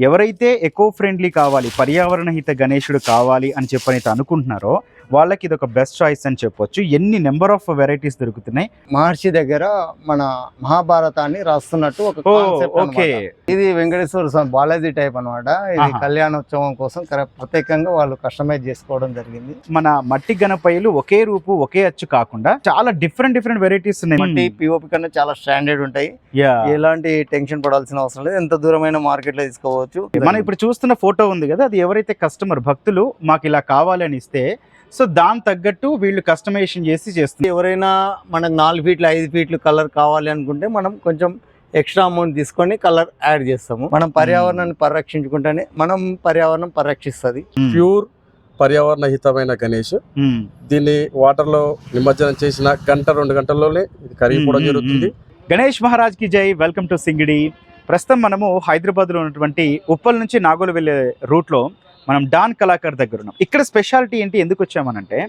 ఎవరైతే eco friendly కావాలి పర్యావరణ హిత గణేశుడు కావాలి అని చెప్పని అనుకుంటున్నారో వాళ్ళకి ఇది ఒక బెస్ట్ చాయిస్ అని చెప్పొచ్చు. ఎన్ని నెంబర్ ఆఫ్ వెరైటీస్ దొరుకుతున్నాయి? మహర్షి దగ్గర మన మహాభారతాన్ని రాస్తున్నట్టు ఒక ఓకే. ఇది వెంకటేశ్వర స్వామి బాలాజీ టైప్ అన్నమాట. ఇది. కళ్యాణోత్సవం కోసం ప్రత్యేకంగా వాళ్ళు కస్టమైజ్ చేసుకోవడం జరిగింది. మన మట్టి గణపయ్యలు ఒకే రూపు ఒకే అచ్చు కాకుండా చాలా డిఫరెంట్ డిఫరెంట్ వెరైటీస్ ఉన్నాయి. మట్టి పిఓపి కన్నా చాలా స్టాండర్డ్ ఉంటాయి. ఎలాంటి టెన్షన్ పడాల్సిన అవసరం లేదు. ఎంత దూరమైన మార్కెట్లో తీసుకోవచ్చు. మనం ఇప్పుడు చూస్తున్న ఫోటో ఉంది కదా అది ఎవరైతే కస్టమర్ భక్తులు మాకు ఇలా కావాలి అని ఇస్తే సో దాని తగ్గట్టు వీళ్ళు కస్టమైజేషన్ చేసి చేస్తున్నారు. ఎవరైనా మనకు నాలుగు ఫీట్లు ఐదు ఫీట్లు కలర్ కావాలి అనుకుంటే మనం కొంచెం ఎక్స్ట్రా అమౌంట్ తీసుకొని కలర్ యాడ్ చేస్తాము. మనం పర్యావరణాన్ని పరిరక్షించుకుంటేనే మనం పర్యావరణం పరిరక్షిస్తుంది. ప్యూర్ పర్యావరణ హితమైన గణేష్. మ్మ్. దీన్ని వాటర్లో నిమజ్జనం చేసిన గంట రెండు గంటల్లోనే ఇది కరిగిపోవడం జరుగుతుంది. గణేష్ మహారాజ్కి జై. వెల్కమ్ టు సింగిడి ప్రస్తుతం మనము హైదరాబాద్లో ఉన్నటువంటి ఉప్పల్ నుంచి నాగోలు వెళ్ళే రూట్లో మనం డాన్ కళాకార్ దగ్గర ఉన్నాం. ఇక్కడ స్పెషాలిటీ ఏంటి? ఎందుకు వచ్చామనంటే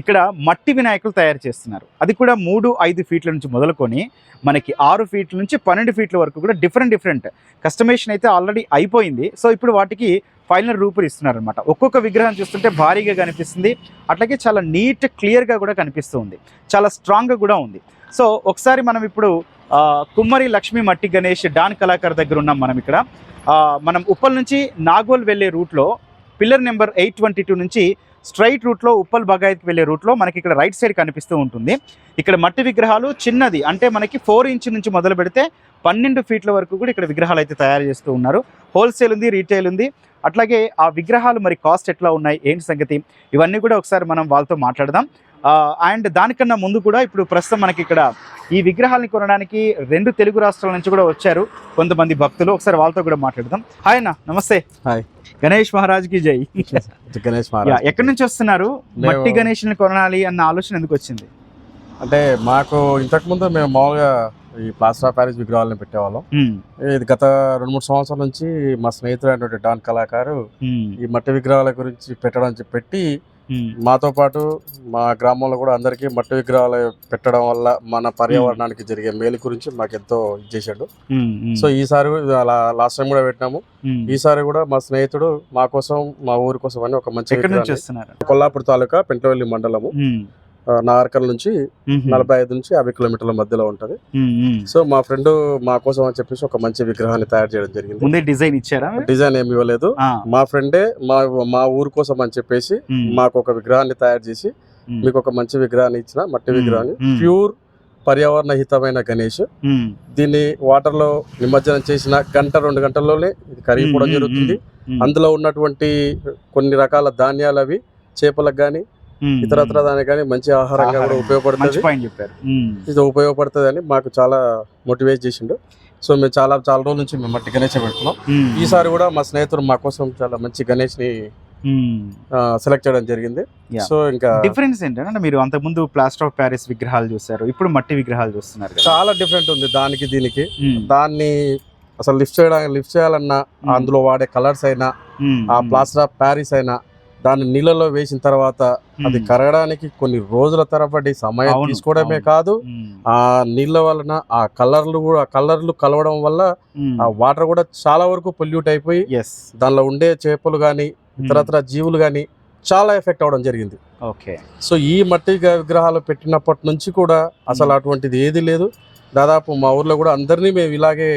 ఇక్కడ మట్టి వినాయకులు తయారు చేస్తున్నారు. అది కూడా మూడు ఐదు ఫీట్ల నుంచి మొదలుకొని మనకి ఆరు ఫీట్ల నుంచి పన్నెండు ఫీట్ల వరకు కూడా డిఫరెంట్ డిఫరెంట్ కస్టమేషన్ అయితే ఆల్రెడీ అయిపోయింది. సో ఇప్పుడు వాటికి ఫైనల్ రూపులు ఇస్తున్నారు అనమాట ఒక్కొక్క విగ్రహం చూస్తుంటే భారీగా కనిపిస్తుంది. అట్లాగే చాలా నీట్ క్లియర్గా కూడా కనిపిస్తుంది చాలా స్ట్రాంగ్గా కూడా ఉంది. సో ఒకసారి మనం ఇప్పుడు కుమ్మరి లక్ష్మీ మట్టి గణేష్ డాన్ కళాకార్ దగ్గర ఉన్నాం మనం ఇక్కడ. మనం ఉప్పల్ నుంచి నాగోల్ వెళ్ళే రూట్లో pillar number eight twenty two నుంచి స్ట్రైట్ రూట్లో ఉప్పల్ బగాయత్కి వెళ్ళే రూట్లో మనకి ఇక్కడ రైట్ సైడ్ కనిపిస్తూ ఉంటుంది. ఇక్కడ మట్టి విగ్రహాలు చిన్నది అంటే మనకి ఫోర్ ఇంచ్ నుంచి మొదలు పెడితే పన్నెండు ఫీట్ల వరకు కూడా ఇక్కడ విగ్రహాలు అయితే తయారు చేస్తూ ఉన్నారు. హోల్సేల్ ఉంది రీటైల్ ఉంది. అట్లాగే ఆ విగ్రహాలు మరి కాస్ట్ ఎట్లా ఉన్నాయి? ఏంటి సంగతి? ఇవన్నీ కూడా ఒకసారి మనం వాళ్ళతో మాట్లాడదాం. అండ్ దానికన్నా ముందు కూడా ఇప్పుడు ప్రస్తుతం మనకి ఇక్కడ ఈ విగ్రహాలని కొనడానికి రెండు తెలుగు రాష్ట్రాల నుంచి కూడా వచ్చారు కొంతమంది భక్తులు. ఒకసారి వాళ్ళతో కూడా మాట్లాడదాం. హాయ్ అన్న నమస్తే. హాయ్. గణేష్ మహారాజ్కి జై. గణేష్ మహారాజ్. ఎక్కడి నుంచి వస్తున్నారు? మట్టి గణేష్ని కొనాలి అన్న ఆలోచన ఎందుకు వచ్చింది? అంటే మాకు ఇంతకు ముందు మేము మామూలుగా ఈ ప్లాస్టర్ ఆఫ్ ప్యారిస్ విగ్రహాలను పెట్టేవాళ్ళం. ఇది గత రెండు మూడు సంవత్సరాల నుంచి మా స్నేహితుడైనటువంటి డాన్ కళాకారు ఈ మట్టి విగ్రహాల గురించి పెట్టడం చెప్పి పెట్టి మాతో పాటు మా గ్రామంలో కూడా అందరికీ మట్టి విగ్రహాలు పెట్టడం వల్ల మన పర్యావరణానికి జరిగే మేలు గురించి మాకు ఎంతో ఇది చేశాడు. సో ఈసారి లాస్ట్ టైం కూడా పెట్టినాము. ఈసారి కూడా మా స్నేహితుడు మా కోసం మా ఊరి కోసం అని ఒక మంచి కొల్లాపూర్ తాలూకా పెంటవెల్లి మండలము. నాగర్కల్ నుంచి నలభై ఐదు నుంచి యాభై కిలోమీటర్ల మధ్యలో ఉంటది. సో మా ఫ్రెండ్ మా కోసం అని చెప్పేసి ఒక మంచి విగ్రహాన్ని తయారు చేయడం జరిగింది. ముందే డిజైన్ ఇచ్చారా? డిజైన్ ఏమి ఇవ్వలేదు. మా ఫ్రెండే మా మా ఊరు కోసం అని చెప్పేసి మాకు ఒక విగ్రహాన్ని తయారు చేసి మీకు ఒక మంచి విగ్రహాన్ని ఇచ్చిన మట్టి. విగ్రహాన్ని. ప్యూర్ పర్యావరణ హితమైన గణేష్. దీన్ని వాటర్లో నిమజ్జనం చేసిన గంట రెండు గంటల్లోనే ఇది కరిగిపోవడం జరుగుతుంది. అందులో ఉన్నటువంటి కొన్ని రకాల ధాన్యాలు అవి చేపలకు కానీ ఇతరత్ర దానికి కానీ మంచి ఆహారంగా కూడా ఉపయోగపడుతుంది. ఇది ఉపయోగపడుతుంది అని మాకు చాలా మోటివేట్ చేసిండు. సో మేము చాలా చాలా రోజుల నుంచి మేము మట్టి గణేష్ పెడుతున్నాం. ఈసారి కూడా మా స్నేహితుడు మా కోసం చాలా మంచి గణేష్ని. సెలెక్ట్ చేయడం జరిగింది. సో ఇంకా డిఫరెన్స్ ఏంటంటే మీరు అంతకుముందు ప్లాస్టర్ ఆఫ్ ప్యారిస్ విగ్రహాలు చూస్తారు ఇప్పుడు మట్టి విగ్రహాలు చూస్తున్నారు చాలా డిఫరెంట్ ఉంది దానికి దీనికి. దాన్ని అసలు లిఫ్ట్ చేయడానికి లిఫ్ట్ చేయాలన్నా. అందులో వాడే కలర్స్ అయినా ఆ ప్లాస్టర్ ఆఫ్ ప్యారిస్ అయినా దాన్ని నీళ్ళలో వేసిన తర్వాత అది కరగడానికి కొన్ని రోజుల తరబడి సమయం తీసుకోవడమే. కాదు ఆ నీళ్ళ వలన ఆ కలర్లు కూడా కలర్లు కలవడం వల్ల ఆ వాటర్ కూడా చాలా వరకు పొల్యూట్ అయిపోయి దానిలో ఉండే చేపలు కానీ ఇతరత్ర జీవులు కానీ చాలా ఎఫెక్ట్ అవడం జరిగింది. ఓకే. సో ఈ మట్టి విగ్రహాలు పెట్టినప్పటి నుంచి కూడా అసలు అటువంటిది ఏది లేదు. దాదాపు మా ఊర్లో కూడా అందరినీ మేము ఇలాగే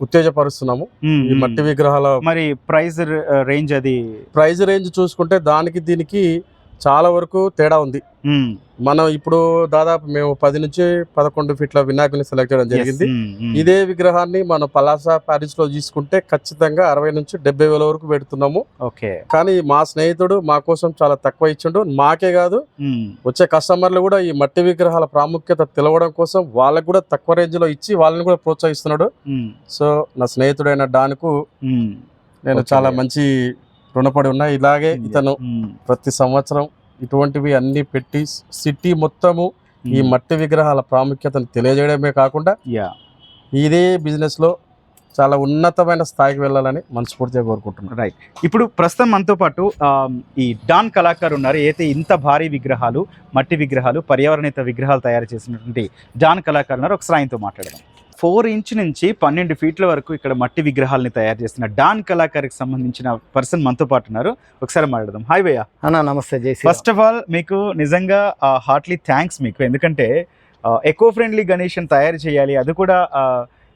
ఉత్తేజపరుస్తున్నాము ఈ. మట్టి విగ్రహాల మరి ప్రైస్ రేంజ్ అది ప్రైజ్ రేంజ్ చూసుకుంటే దానికి దీనికి చాలా వరకు తేడా ఉంది. మనం ఇప్పుడు దాదాపు మేము పది నుంచి పదకొండు ఫీట్ల వినాయకుని సెలెక్ట్ చేయడం జరిగింది. ఇదే విగ్రహాన్ని మనం పలాసా ప్యారిస్లో తీసుకుంటే ఖచ్చితంగా అరవై నుంచి డెబ్బై వేల వరకు పెడుతున్నాము. ఓకే. కానీ మా స్నేహితుడు మా కోసం చాలా తక్కువ ఇచ్చిండు. మాకే కాదు వచ్చే కస్టమర్లు కూడా ఈ మట్టి విగ్రహాల ప్రాముఖ్యత తెలవడం కోసం వాళ్ళకు కూడా తక్కువ రేంజ్లో ఇచ్చి వాళ్ళని కూడా ప్రోత్సహిస్తున్నాడు. సో నా స్నేహితుడైన డాన్కు నేను. చాలా మంచి రుణపడి ఉన్నా ఇలాగే ఇతను ప్రతి సంవత్సరం ఇటువంటివి అన్ని పెట్టి సిటీ మొత్తము ఈ మట్టి విగ్రహాల ప్రాముఖ్యతను తెలియజేయడమే కాకుండా ఇదే బిజినెస్లో చాలా ఉన్నతమైన స్థాయికి వెళ్ళాలని మనస్ఫూర్తిగా కోరుకుంటున్నాను. రైట్ ఇప్పుడు ప్రస్తుతం మనతో పాటు ఈ డాన్ కళాకారు ఉన్నారు. అయితే ఇంత భారీ విగ్రహాలు మట్టి విగ్రహాలు పర్యావరణిత విగ్రహాలు తయారు చేసినటువంటి డాన్ కళాకారు ఉన్నారు. ఒకసారి ఆయనతో మాట్లాడదాం. ఫోర్ ఇంచ్ నుంచి పన్నెండు ఫీట్ల వరకు ఇక్కడ మట్టి విగ్రహాలని తయారు చేస్తున్న డాన్ కళాకారికి సంబంధించిన పర్సన్ మనతో పాటు ఉన్నారు. ఒకసారి మాట్లాడదాం. హాయ్ భయ్య అన్న నమస్తే. జై ఫస్ట్ ఆఫ్ ఆల్ మీకు నిజంగా హార్ట్లీ థ్యాంక్స్ మీకు. ఎందుకంటే ఎకో ఫ్రెండ్లీ గణేష్ తయారు చేయాలి. అది కూడా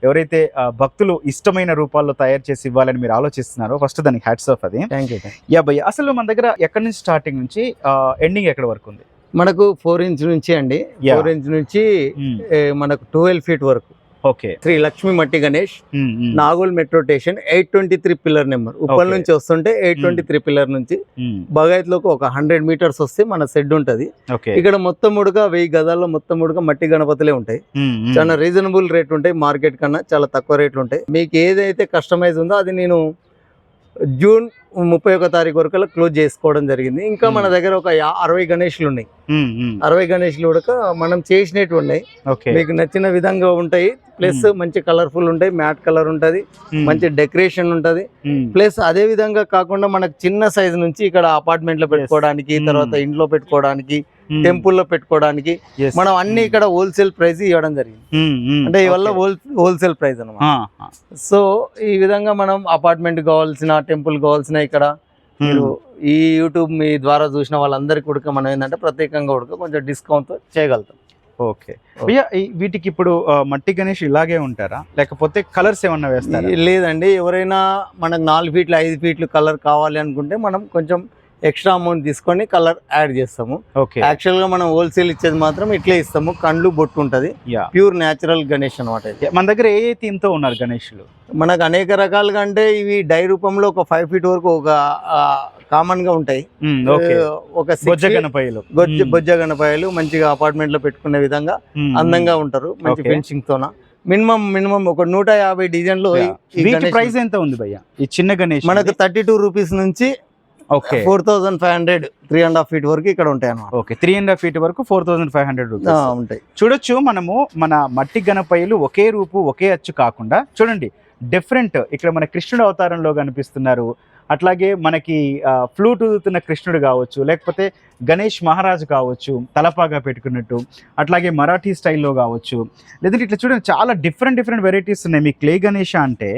ఎవరైతే భక్తులు ఇష్టమైన రూపాల్లో తయారు చేసి ఇవ్వాలని మీరు ఆలోచిస్తున్నారో ఫస్ట్ దానికి హ్యాట్స్ ఆఫ్ అది. థ్యాంక్ యూ యా భయ్య అసలు మన దగ్గర ఎక్కడి నుంచి స్టార్టింగ్ నుంచి ఎండింగ్ ఎక్కడ వరకు ఉంది? మనకు ఫోర్ ఇంచ్ నుంచి అండి. ఫోర్ ఇంచ్ నుంచి ఏ, మనకు ట్వెల్వ్ ఫీట్ వరకు. ఓకే. శ్రీ లక్ష్మీ మట్టి Ganesh Nagole metro station eight twenty three pillar number. Uppal. నుంచి వస్తుంటే ఎయిట్ ట్వంటీ త్రీ పిల్లర్ నుంచి Hmm. బగాయత్లోకి ఒక హండ్రెడ్ మీటర్స్ వస్తే మన షెడ్ ఉంటది. ఇక్కడ మొత్తం ముడుగా వెయ్యి గదాల్లో మొత్తం ముడుగా మట్టి గణపతులే ఉంటాయి. చాలా రీజనబుల్ రేట్ ఉంటాయి మార్కెట్ కన్నా చాలా తక్కువ రేట్లు ఉంటాయి. మీకు ఏదైతే కస్టమైజ్ ఉందో అది నేను జూన్ ముప్పై ఒక తారీఖు వరకు క్లోజ్ చేసుకోవడం జరిగింది. ఇంకా మన. దగ్గర ఒక అరవై గణేష్లు ఉన్నాయి. అరవై గణేష్లు కూడా మనం చేసినట్టు ఉన్నాయి. మీకు నచ్చిన విధంగా ఉంటాయి. ప్లస్. మంచి కలర్ఫుల్ ఉంటాయి. మ్యాట్ కలర్ ఉంటది. మంచి డెకరేషన్ ఉంటది. ప్లస్ అదే విధంగా కాకుండా మనకు చిన్న సైజ్ నుంచి ఇక్కడ అపార్ట్మెంట్లో పెట్టుకోవడానికి. తర్వాత ఇంట్లో పెట్టుకోవడానికి టెంపుల్లో పెట్టుకోవడానికి మనం అన్ని ఇక్కడ హోల్సేల్ ప్రైస్ ఇవ్వడం జరిగింది. అంటే ఇవల్ల హోల్ హోల్సేల్ ప్రైస్ అన్నమాట. సో ఈ విధంగా మనం అపార్ట్మెంట్ కావాల్సిన టెంపుల్ కావాల్సిన ఇక్కడ మీరు ఈ యూట్యూబ్ మీ ద్వారా చూసిన వాళ్ళందరికీ కూడా మనం ఏంటంటే ప్రత్యేకంగా కూడా కొంచెం డిస్కౌంట్ చేయగలుగుతాం. ఓకే భయ్య వీటికి ఇప్పుడు మట్టి గణేష్ ఇలాగే ఉంటారా? లేకపోతే కలర్స్ ఏమన్నా వేస్తారా? లేదండి ఎవరైనా మనకు నాలుగు ఫీట్లు ఐదు ఫీట్లు కలర్ కావాలి అనుకుంటే మనం కొంచెం ఎక్స్ట్రా అమౌంట్ తీసుకొని కలర్ యాడ్ చేస్తాము. యాక్చువల్గా మనం హోల్సేల్ ఇచ్చేది మాత్రం ఇట్లే ఇస్తాము. కండ్లు బొట్టు ఉంటది. ప్యూర్ న్యాచురల్ గణేష్ అనమాట మన దగ్గర ఏ ఏ థీమ్తో ఉన్నారు గణేష్లు? మనకు అనేక రకాలుగా అంటే ఇవి డై రూపంలో ఒక ఫైవ్ ఫీట్ వరకు ఒక కామన్గా ఉంటాయి. ఆ, ఒక బొజ్జ feet గణపయ్యలు. బొజ్జ బొజ్జ గణపాయలు మంచిగా అపార్ట్మెంట్లో పెట్టుకునే విధంగా అందంగా ఉంటారు. మంచి. ఫెన్సింగ్ తోన. మినిమం మినిమం ఒక నూట యాభై వీటి గణేష్ ప్రైస్ ఎంత ఉంది భయ్య? ఈ చిన్న గణేష్ మనకు థర్టీ టూ రూపీస్ నుంచి okay. Four thousand five hundred three and half feet వరకు ఇక్కడ ఉంటాయి అన్నమాట okay three and half feet వరకు ఫోర్ థౌసండ్ ఫైవ్ హండ్రెడ్ ఉంటాయి. చూడొచ్చు మనము మన మట్టి గణపయ్యలు ఒకే రూపు ఒకే అచ్చు కాకుండా చూడండి డిఫరెంట్ ఇక్కడ మన కృష్ణుడు అవతారంలో కనిపిస్తున్నారు. అట్లాగే మనకి ఫ్లూట్ ఊదుతున్న కృష్ణుడు కావచ్చు లేకపోతే గణేష్ మహారాజు కావచ్చు తలపాగా పెట్టుకున్నట్టు అట్లాగే మరాఠీ స్టైల్లో కావచ్చు. లేదంటే ఇట్లా చూడండి చాలా డిఫరెంట్ డిఫరెంట్ వెరైటీస్ ఉన్నాయి. మీ క్లే గణేష అంటే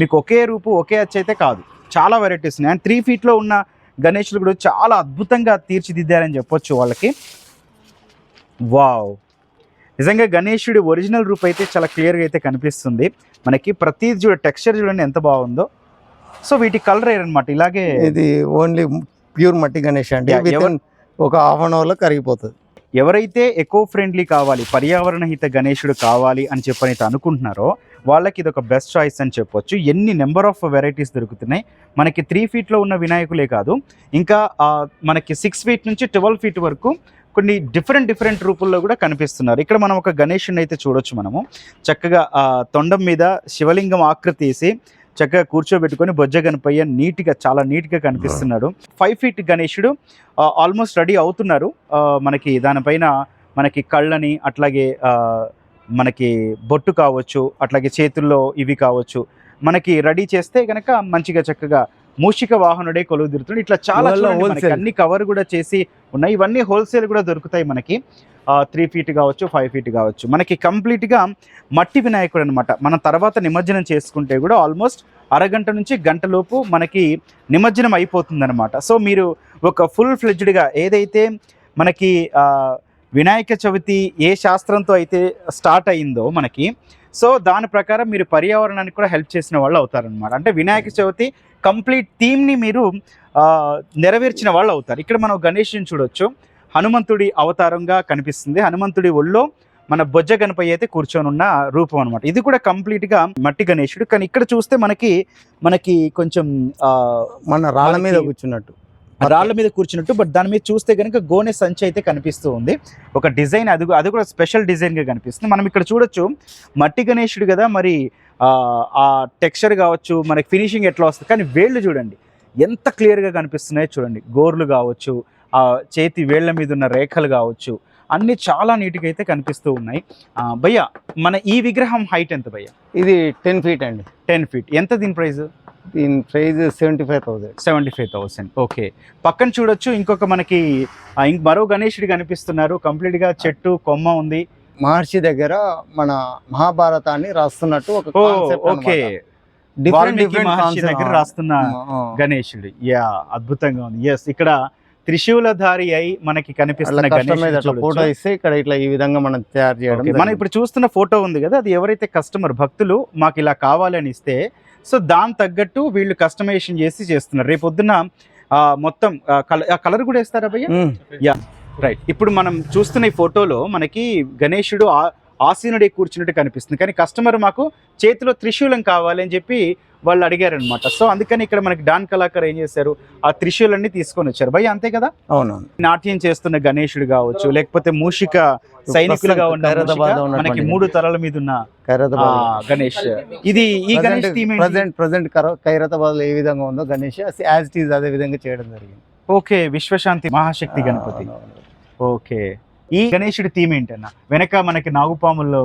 మీకు ఒకే రూపు ఒకే అచ్చు అయితే కాదు. చాలా వెరైటీస్ ఉన్నాయి. అండ్ త్రీ ఫీట్లో ఉన్న గణేషులు కూడా చాలా అద్భుతంగా తీర్చిదిద్దారని చెప్పొచ్చు వాళ్ళకి. వావ్! నిజంగా గణేశుడి ఒరిజినల్ రూప్ అయితే చాలా క్లియర్గా అయితే కనిపిస్తుంది. మనకి ప్రతిది చూడ టెక్స్చర్ చూడండి ఎంత బాగుందో. సో వీటి కలర్ అనమాట ఇలాగే ఇది ఓన్లీ ప్యూర్ మట్టి గణేష్ అండి. ఒక హాఫ్ అన్ అవర్లో కరిగిపోతుంది. ఎవరైతే ఎకో ఫ్రెండ్లీ కావాలి పర్యావరణ హిత గణేశుడు కావాలి అని చెప్పని అనుకుంటున్నారో వాళ్ళకి ఇది ఒక బెస్ట్ చాయిస్ అని చెప్పొచ్చు. ఎన్ని నెంబర్ ఆఫ్ వెరైటీస్ దొరుకుతున్నాయి? మనకి త్రీ ఫీట్లో ఉన్న వినాయకులే కాదు. ఇంకా మనకి సిక్స్ ఫీట్ నుంచి ట్వెల్వ్ ఫీట్ వరకు కొన్ని డిఫరెంట్ డిఫరెంట్ రూపుల్లో కూడా కనిపిస్తున్నారు. ఇక్కడ మనం ఒక గణేషుని అయితే చూడొచ్చు మనము. చక్కగా తొండం మీద శివలింగం ఆకృతి వేసి చక్కగా కూర్చోబెట్టుకొని బొజ్జ గణపయ్య నీట్గా చాలా నీట్గా కనిపిస్తున్నాడు. ఫైవ్ ఫీట్ గణేషుడు ఆల్మోస్ట్ రెడీ అవుతున్నారు. మనకి దానిపైన మనకి కళ్ళని అట్లాగే మనకి బొట్టు కావచ్చు అట్లాగే చేతుల్లో ఇవి కావచ్చు మనకి రెడీ చేస్తే గనక మంచిగా చక్కగా మూషిక వాహనుడే కొలువు తీరుతుంది ఇట్లా చాలా wholesale. అన్ని కవర్ కూడా చేసి ఉన్నాయి. ఇవన్నీ హోల్సేల్ కూడా దొరుకుతాయి మనకి. త్రీ ఫీట్ కావచ్చు ఫైవ్ ఫీట్ కావచ్చు. మనకి కంప్లీట్గా మట్టి వినాయకుడు అనమాట మనం తర్వాత నిమజ్జనం చేసుకుంటే కూడా ఆల్మోస్ట్ అరగంట నుంచి గంట లోపు మనకి నిమజ్జనం అయిపోతుంది అనమాట సో మీరు ఒక ఫుల్ ఫ్లెడ్జ్డ్గా ఏదైతే మనకి వినాయక చవితి ఏ శాస్త్రంతో అయితే స్టార్ట్ అయిందో మనకి సో దాని ప్రకారం మీరు పర్యావరణానికి కూడా హెల్ప్ చేసిన వాళ్ళు అవుతారనమాట అంటే వినాయక చవితి కంప్లీట్ థీమ్ని మీరు నెరవేర్చిన వాళ్ళు అవుతారు. ఇక్కడ మనం గణేష్ని చూడొచ్చు. హనుమంతుడి అవతారంగా కనిపిస్తుంది. హనుమంతుడి ఒళ్ళో మన బొజ్జ గణపయ్య అయితే కూర్చొని ఉన్న రూపం అనమాట ఇది కూడా కంప్లీట్గా మట్టి గణేశుడు కానీ ఇక్కడ చూస్తే మనకి మనకి కొంచెం మన రాళ్ళ మీద కూర్చున్నట్టు. రాళ్ళ మీద కూర్చున్నట్టు బట్ దాని మీద చూస్తే కనుక గోనె సంచి అయితే కనిపిస్తూ ఉంది. ఒక డిజైన్ అది అది కూడా స్పెషల్ డిజైన్గా కనిపిస్తుంది. మనం ఇక్కడ చూడొచ్చు మట్టి గణేశుడు కదా మరి ఆ, టెక్స్చర్ కావచ్చు మనకి ఫినిషింగ్ ఎట్లా వస్తుంది కానీ వేళ్ళు చూడండి. ఎంత క్లియర్గా కనిపిస్తున్నాయో చూడండి. గోర్లు కావచ్చు ఆ చేతి వేళ్ళ మీద ఉన్న రేఖలు కావచ్చు అన్నీ చాలా నీట్గా అయితే కనిపిస్తూ ఉన్నాయి. భయ్య మన ఈ విగ్రహం హైట్ ఎంత భయ్య? ఇది టెన్ ఫీట్ అండి. Ten feet. ఎంత దీని ప్రైస్? దీని price seventy five thousand. Seventy five thousand. Okay. పక్కన చూడొచ్చు ఇంకొక మనకి మరో గణేశుడు కనిపిస్తున్నారు. కంప్లీట్గా చెట్టు కొమ్మ ఉంది. మహర్షి దగ్గర మన మహాభారతాన్ని రాస్తున్నట్టు ఒక ఓకే. డిఫరెంట్ డిఫరెంట్ మహర్షి దగ్గర రాస్తున్న గణేశుడు యా అద్భుతంగా ఉంది. ఎస్ ఇక్కడ త్రిశూలధారి అయి మనకి కనిపిస్తున్న ఫోటో. ఇస్తే ఇక్కడ ఇట్లా ఈ విధంగా మనం తయారు చేయడం మనం. ఇప్పుడు చూస్తున్న ఫోటో ఉంది కదా అది ఎవరైతే కస్టమర్ భక్తులు మాకు ఇలా కావాలని ఇస్తే సో దాని తగ్గట్టు వీళ్ళు కస్టమైజేషన్ చేసి చేస్తున్నారు. రేపు పొద్దున్న ఆ, మొత్తం కలర్ కూడా వేస్తారా భయ్య? ఉమ్. రైట్. ఇప్పుడు మనం చూస్తున్న ఈ ఫోటోలో మనకి గణేశుడు ఆ- ఆసీనుడే కూర్చున్నట్టు కనిపిస్తుంది. కానీ కస్టమర్ మాకు చేతిలో త్రిశూలం కావాలి అని చెప్పి వాళ్ళు అడిగారనమాట సో అందుకని ఇక్కడ మనకి డాన్ కళాకర్ ఏం చేశారు? ఆ త్రిశూలన్నీ తీసుకొని వచ్చారు. భయ్య అంతే కదా? అవునవును. నాట్యం చేస్తున్న గణేశుడు కావచ్చు లేకపోతే మూషిక సైనికులుగా ఉన్న మనకి మూడు తలల మీద ఉన్న గణేష్. ఇది ఈ గణేష్ ప్రజెంట్ ప్రజెంట్ ఖైరతాబాద్లో ఏ విధంగా ఉందో గణేష్ యాజ్ ఇట్ ఈజ్ అదే విధంగా చేయడం జరిగింది. ఓకే విశ్వశాంతి మహాశక్తి గణపతి. ఓకే. ఈ గణేశుడి థీమ్ ఏంటన్న? వెనక మనకి నాగుపాములు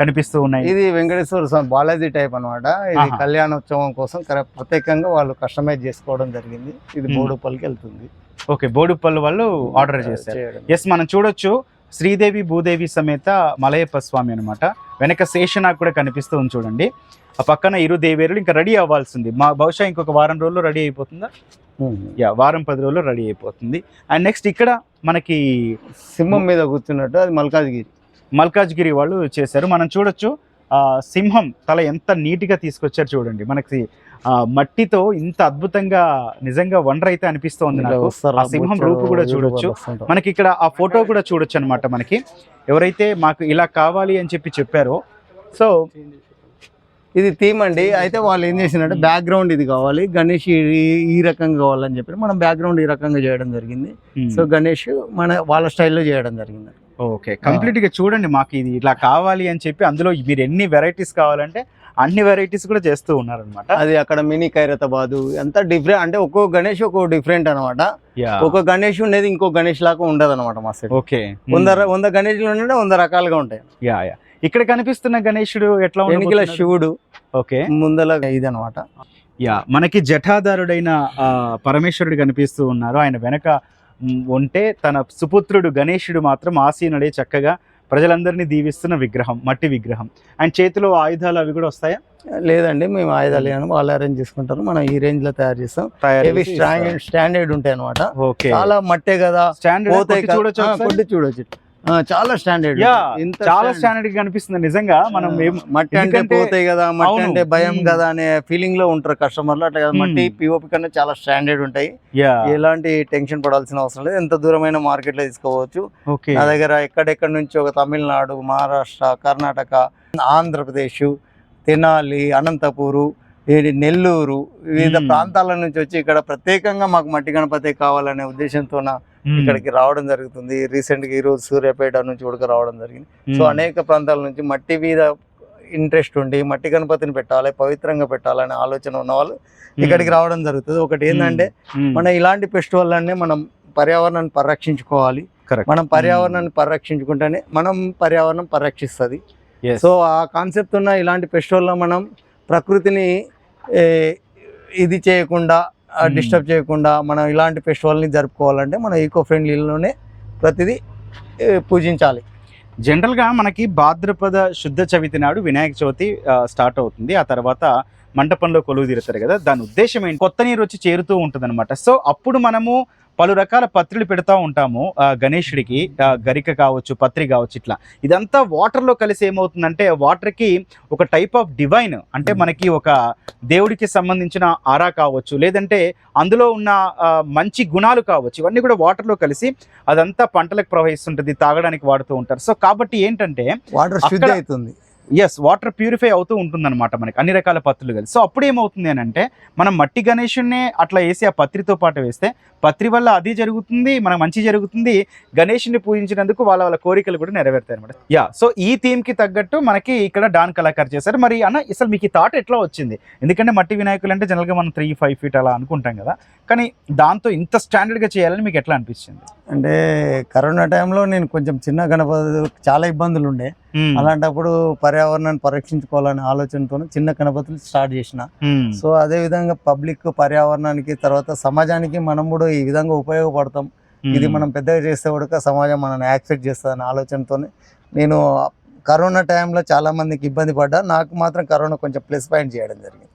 కనిపిస్తూ ఉన్నాయి. ఇది వెంకటేశ్వర స్వామి బాలాజీ టైప్ అన్నమాట. ఇది. కళ్యాణోత్సవం కోసం ప్రత్యేకంగా వాళ్ళు కస్టమైజ్ చేసుకోవడం జరిగింది. ఇది. బోడుపల్లికి వెళ్తుంది. ఓకే బోడుపల్లి వాళ్ళు ఆర్డర్ చేశారు. ఎస్ మనం చూడొచ్చు. శ్రీదేవి భూదేవి సమేత మలయప్ప స్వామి అనమాట వెనక శేషనాగ్ కూడా కనిపిస్తూ ఉంది చూడండి. ఆ పక్కన ఇరు దేవేరులు ఇంకా రెడీ అవ్వాల్సింది. మా బహుశా ఇంకొక వారం రోజుల్లో రెడీ అయిపోతుందా. యా వారం పది రోజుల్లో రెడీ అయిపోతుంది. అండ్ నెక్స్ట్ ఇక్కడ మనకి సింహం మీద కూర్చున్నట్టు అది మల్కాజ్గిరి. మల్కాజ్గిరి వాళ్ళు చేశారు. మనం చూడొచ్చు ఆ సింహం తల ఎంత నీట్గా తీసుకొచ్చారు చూడండి. మనకి మట్టితో ఇంత అద్భుతంగా నిజంగా వండర్ అయితే అనిపిస్తోంది నాకు. ఆ సింహం రూపు కూడా చూడొచ్చు. మనకి ఇక్కడ ఆ ఫోటో కూడా చూడొచ్చు అనమాట మనకి. ఎవరైతే మాకు ఇలా కావాలి అని చెప్పి చెప్పారో సో ఇది థీమ్ అండి. అయితే వాళ్ళు ఏం చేసినట్టే బ్యాక్గ్రౌండ్ ఇది కావాలి. గణేష్ ఈ- ఈ రకంగా కావాలని చెప్పి మనం బ్యాక్గ్రౌండ్ ఈ రకంగా చేయడం జరిగింది. సో గణేష్ మన వాళ్ళ స్టైల్లో చేయడం జరిగింది. ఓకే కంప్లీట్గా చూడండి మాకు ఇది ఇట్లా కావాలి అని చెప్పి అందులో మీరు ఎన్ని వెరైటీస్ కావాలంటే అన్ని వెరైటీస్ కూడా చేస్తూ ఉన్నారనమాట అది అక్కడ మినీ ఖైరతాబాదు అంతా డిఫరెంట్ అంటే ఒక్కో గణేష్ ఒక్కో డిఫరెంట్ అనమాట ఒక గణేష్ ఉండేది ఇంకో గణేష్ లాగా ఉండదు అనమాట మా సైడ్ ఓకే. వంద ర- వంద గణేష్లు ఉంటే వంద రకాలుగా ఉంటాయి. Yeah yeah. ఇక్కడ కనిపిస్తున్న గణేశుడు ఎట్లా ఉండబోతున్నాడు? శివుడు. ఓకే. ముందల ఇది అనమాట యా మనకి జటాధారుడైన ఆ, పరమేశ్వరుడు కనిపిస్తూ ఉన్నారు. ఆయన వెనక ఉంటే తన సుపుత్రుడు గణేశుడు మాత్రం ఆసీనుడే చక్కగా ప్రజలందరినీ దీవిస్తున్న విగ్రహం మట్టి విగ్రహం. ఆయన చేతిలో ఆయుధాలు అవి కూడా వస్తాయా? లేదండి మేము ఆయుధాలు ఏమన్నా వాళ్ళు అరేంజ్ చేసుకుంటారు. మనం ఈ రేంజ్లో తయారు చేస్తాం. చేసి స్టాండర్డ్ ఉంటాయి అనమాట చాలా మట్టే కదా. స్టాండర్డ్ పోతాయి. చూడొచ్చు? కొట్టి చూడొచ్చు. చాలా స్టాండర్డ్ చాలా స్టాండర్డ్ కనిపిస్తుంది. నిజంగా మనం మట్టి అంటే పోతాయి కదా మట్టి. అంటే భయం. కదా అనే ఫీలింగ్లో ఉంటారు కస్టమర్లు అట్లా కదా మట్టి. పిఓపి కన్నా చాలా స్టాండర్డ్ ఉంటాయి. ఎలాంటి టెన్షన్ పడాల్సిన అవసరం లేదు. ఎంత దూరమైన మార్కెట్లో తీసుకోవచ్చు. నా దగ్గర ఎక్కడెక్కడ నుంచి ఒక తమిళనాడు మహారాష్ట్ర కర్ణాటక ఆంధ్రప్రదేశ్ తెనాలి అనంతపూరు నెల్లూరు వివిధ. ప్రాంతాల నుంచి వచ్చి ఇక్కడ ప్రత్యేకంగా మాకు మట్టి గణపతి కావాలనే ఉద్దేశంతో మ్, ఇక్కడికి రావడం జరుగుతుంది. రీసెంట్గా ఈ రోజు సూర్యాపేట నుంచి కూడా రావడం జరిగింది. సో అనేక ప్రాంతాల నుంచి మట్టి మీద ఇంట్రెస్ట్ ఉండి మట్టి గణపతిని పెట్టాలి పవిత్రంగా పెట్టాలనే ఆలోచన ఉన్న వాళ్ళు ఇక్కడికి రావడం జరుగుతుంది. ఒకటి ఏంటంటే మన ఇలాంటి ఫెస్టివల్ అన్నీ మనం పర్యావరణాన్ని పరిరక్షించుకోవాలి. మనం పర్యావరణాన్ని పరిరక్షించుకుంటేనే మనం పర్యావరణం పరిరక్షిస్తుంది. సో ఆ కాన్సెప్ట్ ఉన్న ఇలాంటి ఫెస్టివల్లో మనం ప్రకృతిని ఇది చేయకుండా. డిస్టర్బ్ చేయకుండా మనం ఇలాంటి ఫెస్టివల్ని జరుపుకోవాలంటే మనం ఈకో ఫ్రెండ్లీలోనే ప్రతిదీ పూజించాలి. జనరల్గా మనకి భాద్రపద శుద్ధ చవితి నాడు వినాయక చవితి స్టార్ట్ అవుతుంది. ఆ తర్వాత మంటపంలో కొలువు తీరుతారు కదా. దాని ఉద్దేశం ఏంటి? కొత్త నీరు వచ్చి చేరుతూ ఉంటుంది సో అప్పుడు మనము పలు రకాల పత్రులు పెడతా ఉంటాము ఆ, గరిక కావచ్చు పత్రి కావచ్చు ఇట్లా. ఇదంతా వాటర్లో కలిసి ఏమవుతుందంటే వాటర్కి ఒక టైప్ ఆఫ్ డివైన్ అంటే మనకి ఒక దేవుడికి సంబంధించిన ఆరా కావచ్చు లేదంటే అందులో ఉన్న మంచి గుణాలు కావచ్చు ఇవన్నీ కూడా వాటర్లో కలిసి అదంతా పంటలకు ప్రవహిస్తుంటుంది తాగడానికి వాడుతూ ఉంటారు. సో కాబట్టి ఏంటంటే వాటర్ శుద్ధి అవుతుంది. ఎస్ వాటర్ ప్యూరిఫై అవుతూ ఉంటుందన్నమాట మనకి అన్ని రకాల పత్రులు కలిసి. సో అప్పుడు ఏమవుతుంది అని అంటే మనం మట్టి గణేషుడినే అట్లా వేసి ఆ పత్రితో పాటు వేస్తే పత్రి వల్ల అది జరుగుతుంది మనకు మంచి జరుగుతుంది గణేషుని పూజించినందుకు వాళ్ళ వాళ్ళ కోరికలు కూడా నెరవేరుతాయి అనమాట యా సో ఈ థీమ్కి తగ్గట్టు మనకి ఇక్కడ డాన్ కళాకారు చేశారు. మరి అన్న అసలు మీకు ఈ థాట్ ఎట్లా వచ్చింది? ఎందుకంటే మట్టి వినాయకులు అంటే జనరల్గా మనం త్రీ ఫైవ్ ఫీట్ అలా అనుకుంటాం కదా. కానీ దాంతో ఇంత స్టాండర్డ్గా చేయాలని మీకు ఎట్లా అనిపించింది? అంటే కరోనా టైంలో నేను కొంచెం చిన్న గణపతి చాలా ఇబ్బందులు ఉండే. అలాంటప్పుడు పర్యావరణాన్ని పరిరక్షించుకోవాలనే ఆలోచనతో చిన్న గణపతులు స్టార్ట్ చేసిన. మ్మ్. సో అదే విధంగా పబ్లిక్ పర్యావరణానికి తర్వాత సమాజానికి మనం కూడా ఈ విధంగా ఉపయోగపడతాం. ఇది మ్మ్. మనం పెద్దగా చేస్తే కూడా సమాజం మనల్ని యాక్సెప్ట్ చేస్తుంది అనే ఆలోచనతో నేను కరోనా టైంలో చాలా మందికి ఇబ్బంది పడ్డా. నాకు మాత్రం కరోనా కొంచెం ప్లస్ పాయింట్ చేయడం జరిగింది.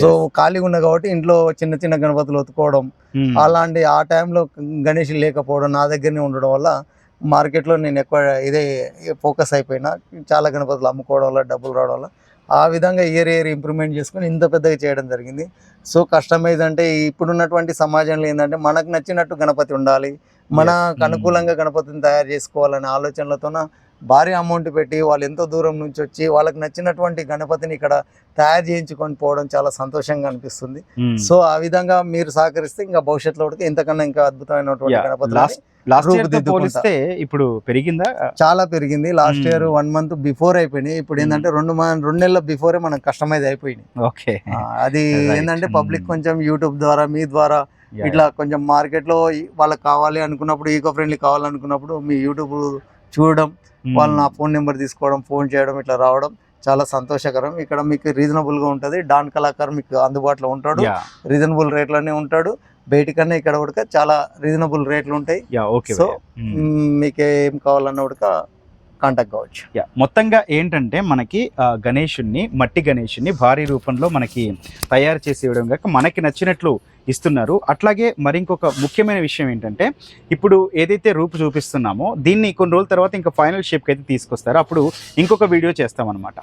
సో ఖాళీగా ఉన్నా కాబట్టి ఇంట్లో చిన్న చిన్న గణపతులు ఒత్తుకోవడం అలాంటి ఆ టైంలో గణేష్ లేకపోవడం నా దగ్గరనే ఉండడం వల్ల మార్కెట్లో నేను ఎక్కువ ఇదే ఫోకస్ అయిపోయినా. చాలా గణపతులు అమ్ముకోవడం వల్ల డబ్బులు రావడం వల్ల. ఆ విధంగా ఇయర్ ఇయర్ ఇంప్రూవ్మెంట్ చేసుకుని ఇంత పెద్దగా చేయడం జరిగింది. సో కస్టమైజ్ అంటే ఇప్పుడున్నటువంటి సమాజంలో ఏంటంటే మనకు నచ్చినట్టు గణపతి ఉండాలి. మనకు Mm. అనుకూలంగా గణపతిని తయారు చేసుకోవాలనే ఆలోచనలతోన భారీ అమౌంట్ పెట్టి వాళ్ళు ఎంతో దూరం నుంచి వచ్చి వాళ్ళకి నచ్చినటువంటి గణపతిని ఇక్కడ తయారు చేయించుకొని పోవడం చాలా సంతోషంగా అనిపిస్తుంది సో ఆ విధంగా మీరు సహకరిస్తే ఇంకా భవిష్యత్తులో కూడా ఇంతకన్నా ఇంకా అద్భుతమైనటువంటి. గణపతి. పోలిస్తే ఇప్పుడు పెరిగిందా చాలా పెరిగింది last. Year one month before అయిపోయినాయి ఇప్పుడు ఏంటంటే రెండు రెండు నెలల బిఫోరే మనకు కస్టమైజ్ అయిపోయినాయి ఓకే అది. ఏంటంటే పబ్లిక్. కొంచెం యూట్యూబ్ ద్వారా మీ ద్వారా ఇట్లా కొంచెం మార్కెట్లో ఈ- వాళ్ళకి కావాలి అనుకున్నప్పుడు ఈకో ఫ్రెండ్లీ కావాలనుకున్నప్పుడు మీ యూట్యూబ్ చూడడం వాళ్ళు నా ఫోన్ నెంబర్ తీసుకోవడం ఫోన్ చేయడం ఇట్లా రావడం చాలా సంతోషకరం. ఇక్కడ మీకు రీజనబుల్గా ఉంటది. డాన్ కళాకారు మీకు అందుబాటులో ఉంటాడు. రీజనబుల్ రేట్లోనే ఉంటాడు. బయటికన్నా ఇక్కడ కూడా చాలా రీజనబుల్ రేట్లు ఉంటాయి యా ఓకే So, మ్, మీకు ఏం కావాలన్నా కూడా కాంటాక్ట్ కావచ్చు. యా మొత్తంగా ఏంటంటే మనకి గణేషుణ్ణి మట్టి గణేషుణ్ణి భారీ రూపంలో మనకి తయారు చేసి ఇవ్వడం కాక మనకి నచ్చినట్లు ఇస్తున్నారు. అట్లాగే మరి ఇంకొక ముఖ్యమైన విషయం ఏంటంటే ఇప్పుడు ఏదైతే రూపు చూపిస్తున్నామో దీన్ని కొన్ని రోజుల తర్వాత ఇంకా ఫైనల్ షేప్కి అయితే తీసుకొస్తారు. అప్పుడు ఇంకొక వీడియో చేస్తామన్నమాట.